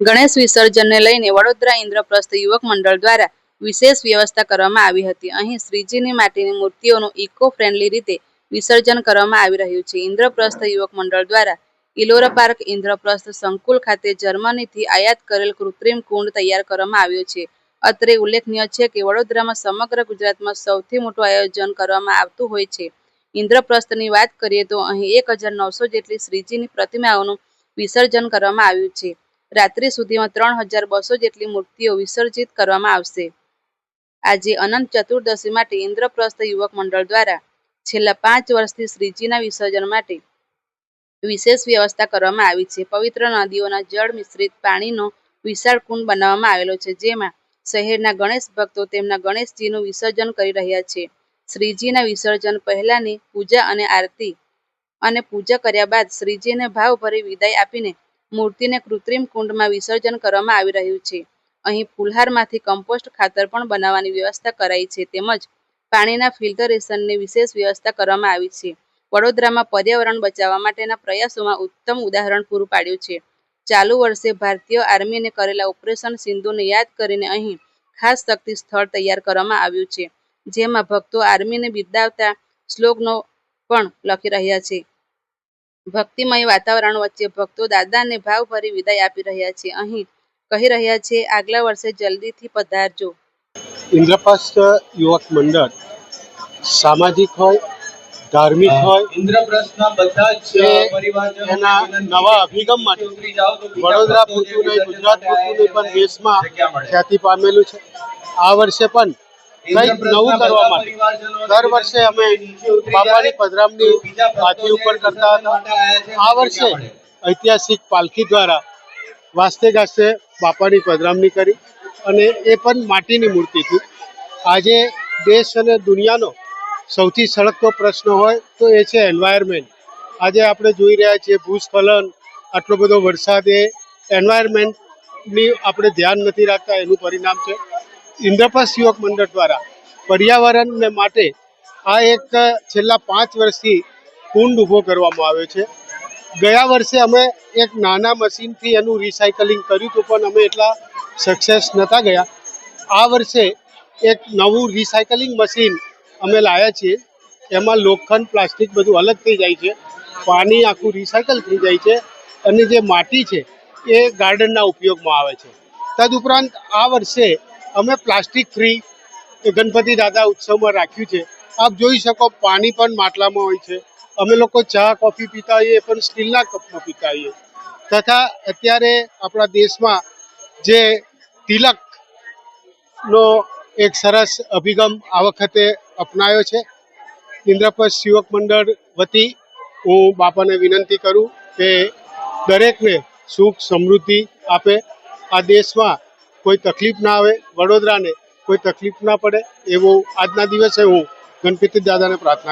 ગણેશ વિસર્જનને લઈને વડોદરા ઇન્દ્રપ્રસ્થ યુવક મંડળ દ્વારા વિશેષ વ્યવસ્થા કરવામાં આવી હતી. અહીં શ્રીજીની માટીની મૂર્તિઓનું ઇકો ફ્રેન્ડલી રીતે વિસર્જન કરવામાં આવી રહ્યું છે. ઇન્દ્રપ્રસ્થ યુવક મંડળ દ્વારા ઇલોરા પાર્ક ઇન્દ્રપ્રસ્થ સંકુલ ખાતે જર્મનીથી આયાત કરેલ કૃત્રિમ કુંડ તૈયાર કરવામાં આવ્યો છે. અત્રે ઉલ્લેખનીય છે કે વડોદરામાં સમગ્ર ગુજરાતમાં સૌથી મોટું આયોજન કરવામાં આવતું હોય છે. ઇન્દ્રપ્રસ્થની વાત કરીએ તો અહીં એક હજાર નવસો જેટલી શ્રીજીની પ્રતિમાઓનું વિસર્જન કરવામાં આવ્યું છે. રાત્રિ સુધીમાં ત્રણ હજાર બસો જેટલી મૂર્તિઓ વિસર્જિત કરવામાં આવશે. આજે અનંત ચતુર્દશી માટે ઇન્દ્રપ્રસ્થ યુવક મંડળ દ્વારા છેલ્લા પાંચ વર્ષથી શ્રીજીના વિસર્જન માટે વિશેષ વ્યવસ્થા કરવામાં આવી છે. પવિત્ર નદીઓના જળ મિશ્રિત પાણીનો વિશાળ કુંડ બનાવવામાં આવેલો છે, જેમાં શહેરના ગણેશ ભક્તો તેમના ગણેશજીનું વિસર્જન કરી રહ્યા છે. શ્રીજીના વિસર્જન પહેલાની પૂજા અને આરતી અને પૂજા કર્યા બાદ શ્રીજીને ભાવભરી વિદાય આપીને મૂર્તિને કૃત્રિમ કુંડમાં વિસર્જન કરવામાં આવી રહ્યું છે. અહીં ફુલહારમાંથી કમ્પોસ્ટ ખાતર પણ બનાવવાની વ્યવસ્થા કરાઈ છે. તેમજ પાણીના ફિલ્ટરેશનની વિશેષ વ્યવસ્થા કરવામાં આવી છે. વડોદરામાં પર્યાવરણ બચાવવા માટેના પ્રયાસોમાં ઉત્તમ ઉદાહરણ પૂરું પાડ્યું છે. ચાલુ વર્ષે ભારતીય આર્મીને કરેલા ઓપરેશન સિંધુને યાદ કરીને અહીં ખાસ શક્તિ સ્થળ તૈયાર કરવામાં આવ્યું છે, જેમાં ભક્તો આર્મીને બિરદાવતા શ્લોકનો પણ લખી રહ્યા છે. ભક્તિમય વાતાવરણ વચ્ચે ભક્તો દાદાને ભાવભરી વિદાય આપી રહ્યા છે. અહીં કહી રહ્યા છે આગલા વર્ષે જલ્દીથી પધારજો. ઇન્દ્રપ્રસ્થ યુવક મંડળ સામાજિક હોય ધાર્મિક હોય ઇન્દ્રપ્રસ્થના બધા જ એ એના નવા. અભિગમ માટે વડોદરા પૂરતું નહીં ગુજરાત પૂરતું નહીં પણ દેશમાં ખ્યાતિ પામેલું છે. આ વર્ષે પણ કંઈક નવું કરવા માટે. દર વર્ષે અમે બાપાની ભક્તો હાથી ઉપર કરતા હતા. આ વર્ષે ઐતિહાસિક પાલખી દ્વારા વાસ્તે ગાસ્તે બાપાની પધરામણી કરી અને એ પણ માટીની મૂર્તિથી આજે દેશ અને દુનિયાનો સૌથી સળગતો પ્રશ્ન હોય તો એ છે એન્વાયરમેન્ટ આજે આપણે જોઈ રહ્યા છીએ ભૂસ્ખલન આટલો બધો વરસાદ એ એન્વાયરમેન્ટની આપણે ધ્યાન નથી રાખતા એનું પરિણામ છે. ઇન્દ્રપ્રસ્થ યુવક મંડળ દ્વારા પર્યાવરણને માટે આ એક છેલ્લા પાંચ વર્ષથી કુંડ ઊભો કરવામાં આવ્યો છે. ગયા વર્ષે અમે એક નાના મશીનથી એનું રિસાયકલિંગ કર્યું હતું, પણ અમે એટલા સક્સેસ નહોતા ગયા. આ વર્ષે એક નવું રિસાયકલિંગ મશીન અમે લાવ્યા છીએ. એમાં લોખંડ, પ્લાસ્ટિક બધું અલગ થઈ જાય છે. પાણી આખું રિસાયકલ થઈ જાય છે. અને જે માટી છે, એ ગાર્ડનના ઉપયોગમાં આવે છે. તદુપરાંત આ વર્ષે અમે પ્લાસ્ટિક ફ્રી ગણપતિ દાદા ઉત્સવમાં રાખ્યું છે. આપ જોઈ શકો પાણી પણ માટલામાં હોય છે. અમે લોકો ચા, કોફી પીતા હોઈએ, પણ સ્ટીલના કપમાં પીતા હોઈએ. તથા અત્યારે આપણા દેશમાં જે તિલકનો એક સરસ અભિગમ આ વખતે અપનાયો છે. ઇન્દ્રપ્રસ્થ યુવક મંડળ વતી હું બાપાને વિનંતી કરું કે દરેકને સુખ સમૃદ્ધિ આપે. આ દેશમાં કોઈ તકલીફ ના આવે, વડોદરાને કોઈ તકલીફ ના પડે, એવું આજના દિવસે હું ગણપતિ દાદાને પ્રાર્થના